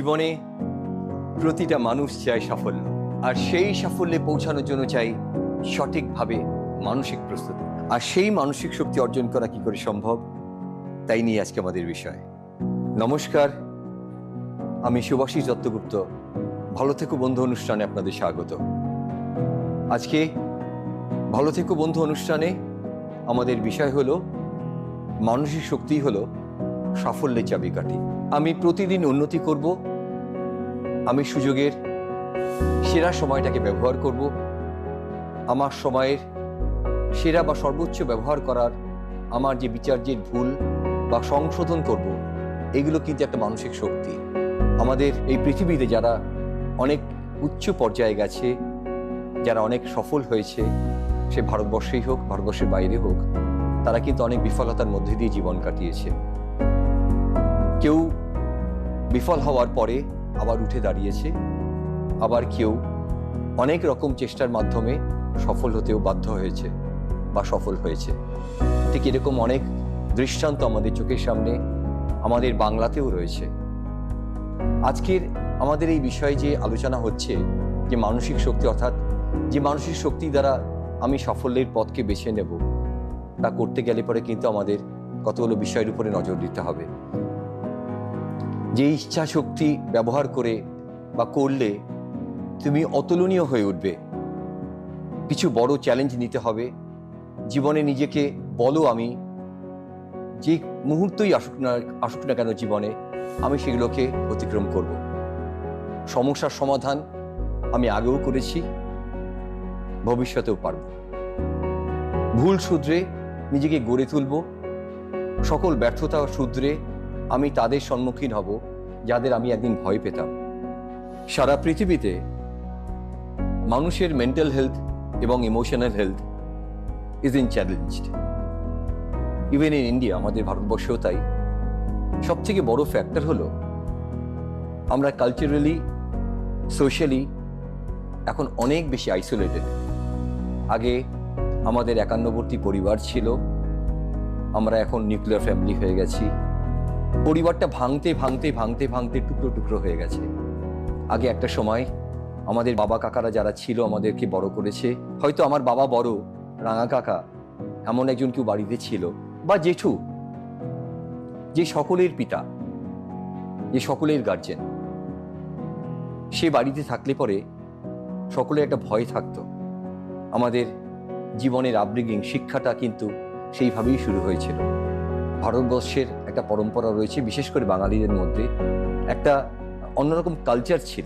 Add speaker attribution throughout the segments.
Speaker 1: জীবনে প্রতিটা মানুষ চায় সাফল্য। আর সেই সাফল্যে পৌঁছানোর জন্য চাই সঠিকভাবে মানসিক প্রস্তুতি। আর সেই মানসিক শক্তি অর্জন করা কি করে সম্ভব? তাই নিয়ে আজকে আমাদের বিষয়। নমস্কার, আমি সুভাষিস দত্তগুপ্ত। ভালো থেকো বন্ধু অনুষ্ঠানে আপনাদের স্বাগত। আজকে ভালো থেকো বন্ধু অনুষ্ঠানে আমাদের বিষয় হলো, মানসিক শক্তি হলো সাফল্যের চাবিকাঠি। আমি প্রতিদিন উন্নতি করব আমি সুযোগের সেরা সময়টাকে ব্যবহার করব। আমার সময়ের সেরা বা সর্বোচ্চ ব্যবহার করার আমার যে বিচার্যের ভুল বা সংশোধন করব, এগুলো কিন্তু একটা মানসিক শক্তি। আমাদের এই পৃথিবীতে যারা অনেক উচ্চ পর্যায়ে গেছে, যারা অনেক সফল হয়েছে, সে ভারতবর্ষেই হোক, ভারতবর্ষের বাইরে হোক, তারা কিন্তু অনেক বিফলতার মধ্যে দিয়ে জীবন কাটিয়েছে। কেউ বিফল হওয়ার পরে আবার উঠে দাঁড়িয়েছে। আবার কেউ অনেক রকম চেষ্টার মাধ্যমে সফল হতেও বাধ্য হয়েছে বা সফল হয়েছে। ঠিক এরকম অনেক দৃষ্টান্ত আমাদের চোখের সামনে আমাদের বাংলাতেও রয়েছে। আজকের আমাদের এই বিষয়ে যে আলোচনা হচ্ছে, যে মানসিক শক্তি অর্থাৎ যে মানসিক শক্তি দ্বারা আমি সাফল্যের পথকে বেছে নেব, তা করতে গেলে পরে কিন্তু আমাদের কতগুলো বিষয়ের উপরে নজর দিতে হবে। যে ইচ্ছা শক্তি ব্যবহার করে বা করলে তুমি অতুলনীয় হয়ে উঠবে। কিছু বড় চ্যালেঞ্জ নিতে হবে। জীবনে নিজেকে বলো আমি, যে মুহূর্তই আসুক না আসুক না কেন জীবনে, আমি সেগুলোকে অতিক্রম করব। সমস্যার সমাধান আমি আগেও করেছি, ভবিষ্যতেও পারব। ভুল শুধরে নিজেকে গড়ে তুলব, সকল ব্যর্থতা শুধরে আমি তাদের সম্মুখীন হব, যাদের আমি একদিন ভয় পেতাম। সারা পৃথিবীতে মানুষের মেন্টাল হেলথ এবং emotional health is in challenged even in India আমাদের ভারতবর্ষেও তাই। সব থেকে বড় ফ্যাক্টর হলো, আমরা কালচারালি সোশ্যালি এখন অনেক বেশি আইসোলেটেড আগে আমাদের একান্নবর্তী পরিবার ছিল, আমরা এখন নিউক্লিয়ার ফ্যামিলি হয়ে গেছি। পরিবারটা ভাঙতে ভাঙতে ভাঙতে ভাঙতে টুকরো টুকরো হয়ে গেছে। আগে একটা সময় আমাদের বাবা কাকারা যারা ছিল আমাদেরকে বড় করেছে, হয়তো আমার বাবা বড়, রাঙা কাকা, এমন একজন কেউ বাড়িতে ছিল, বা জেঠু, যে সকলের পিতা, যে সকলের গার্জেন সে বাড়িতে থাকলে পরে সকলের একটা ভয় থাকতো। আমাদের জীবনের আপব্রিগিং শিক্ষাটা কিন্তু সেইভাবেই শুরু হয়েছিল। ভারতবর্ষের একটা পরম্পরা রয়েছে, বিশেষ করে বাঙালিদের মধ্যে। একটা অন্যরকম কালচার ছিল।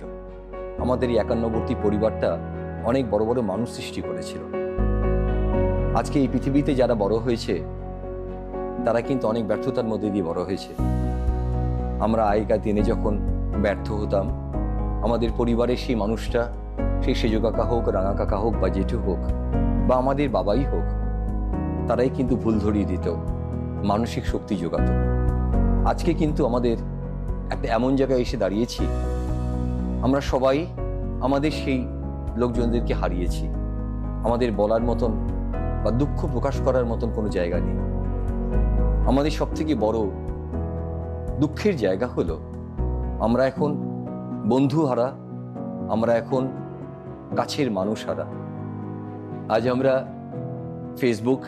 Speaker 1: আমাদের এই একান্নবর্তী পরিবারটা অনেক বড় বড় মানুষ সৃষ্টি করেছিল। আজকে এই পৃথিবীতে যারা বড় হয়েছে, তারা কিন্তু অনেক ব্যর্থতার মধ্যে দিয়ে বড় হয়েছে। আমরা আগেকার দিনে যখন ব্যর্থ হতাম, আমাদের পরিবারের সেই মানুষটা সেই সেজো কাকা হোক, রাঙা কাকা হোক বা জেঠু হোক, বা আমাদের বাবাই হোক, তারাই কিন্তু ভুল ধরিয়ে দিত। মানসিক শক্তি যোগাত। আজকে কিন্তু আমাদের একটা এমন জায়গায় এসে দাঁড়িয়েছি, আমরা সবাই আমাদের সেই লোকজনদেরকে হারিয়েছি। আমাদের বলার মতন বা দুঃখ প্রকাশ করার মতন কোনো জায়গা নেই। আমাদের সব থেকে বড় দুঃখের জায়গা হলো, আমরা এখন বন্ধু হারা, আমরা এখন কাছের মানুষ হারা। আজ আমরা ফেসবুক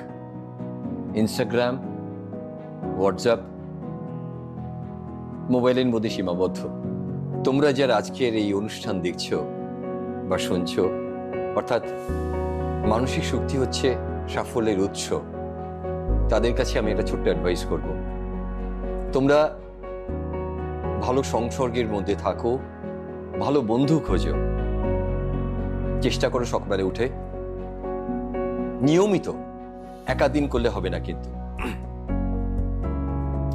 Speaker 1: ইনস্টাগ্রাম হোয়াটসঅ্যাপ মোবাইলের মধ্যে সীমাবদ্ধ তোমরা যারা আজকের এই অনুষ্ঠান দেখছ বা শুনছো অর্থাৎ মানসিক শক্তি হচ্ছে সাফল্যের উৎস তাদের কাছে আমি একটা ছোট্ট অ্যাডভাইস করব তোমরা ভালো সংসর্গের মধ্যে থাকো ভালো বন্ধু খোঁজো চেষ্টা করো সকালে উঠে নিয়মিত একাদিন করলে হবে না কিন্তু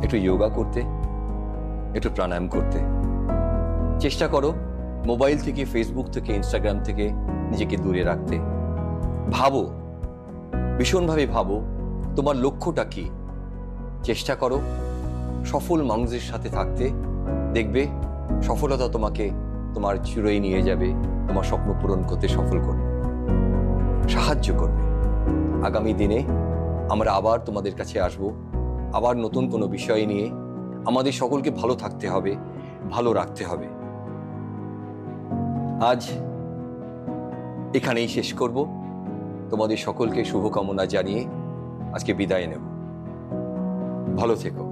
Speaker 1: একটু যোগা করতে, একটু প্রাণায়াম করতে। চেষ্টা করো মোবাইল থেকে ফেসবুক থেকে ইনস্টাগ্রাম থেকে নিজেকে দূরে রাখতে। ভাবো, ভীষণভাবে ভাবো তোমার লক্ষ্যটা কি? চেষ্টা করো সফল মানুষের সাথে থাকতে। দেখবে সফলতা তোমাকে তোমার চুড়োই নিয়ে যাবে, তোমার স্বপ্ন পূরণ করতে সফল করবে। সাহায্য করবে। আগামী দিনে আমরা আবার তোমাদের কাছে আসব। আবার নতুন কোনো বিষয় নিয়ে আমাদের সকলকে ভালো থাকতে হবে, ভালো রাখতে হবে। আজ এখানেই শেষ করব। তোমাদের সকলকে শুভকামনা জানিয়ে আজকে বিদায় নেব। ভালো থেকো।